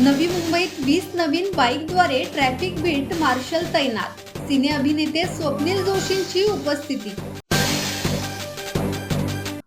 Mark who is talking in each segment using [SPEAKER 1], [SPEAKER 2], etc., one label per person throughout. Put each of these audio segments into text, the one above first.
[SPEAKER 1] नवी मुंबईत वीस नवीन बाईकद्वारे ट्रॅफिक बीट मार्शल तैनात. सिने अभिनेते स्वप्नील जोशींची उपस्थिती.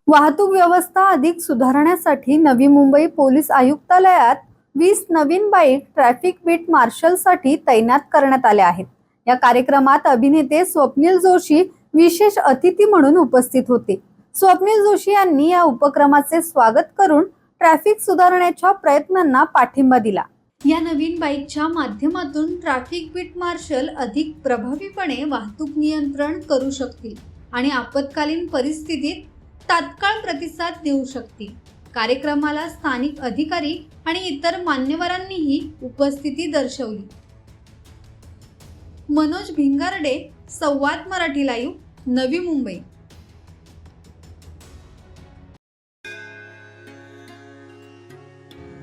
[SPEAKER 1] वाहतूक व्यवस्था अधिक सुधारण्यासाठी नवी मुंबई पोलीस आयुक्तालयात वीस नवीन बाईक ट्रॅफिक बीट मार्शलसाठी तैनात करण्यात आल्या आहेत. या कार्यक्रमात अभिनेते स्वप्नील जोशी विशेष अतिथी म्हणून उपस्थित होते. स्वप्नील जोशी यांनी या उपक्रमाचे स्वागत करून ट्रॅफिक सुधारण्याच्या प्रयत्नांना पाठिंबा दिला. या नवीन बाईकच्या माध्यमातून ट्रॅफिक बीट मार्शल अधिक प्रभावीपणे वाहतूक नियंत्रण करू शकतील आणि आपत्कालीन परिस्थितीत तात्काळ प्रतिसाद देऊ शकतील. कार्यक्रमाला स्थानिक अधिकारी आणि इतर मान्यवरांनीही उपस्थिती दर्शवली. मनोज भिंगारडे संवाद मराठी लाईव्ह नवी मुंबई.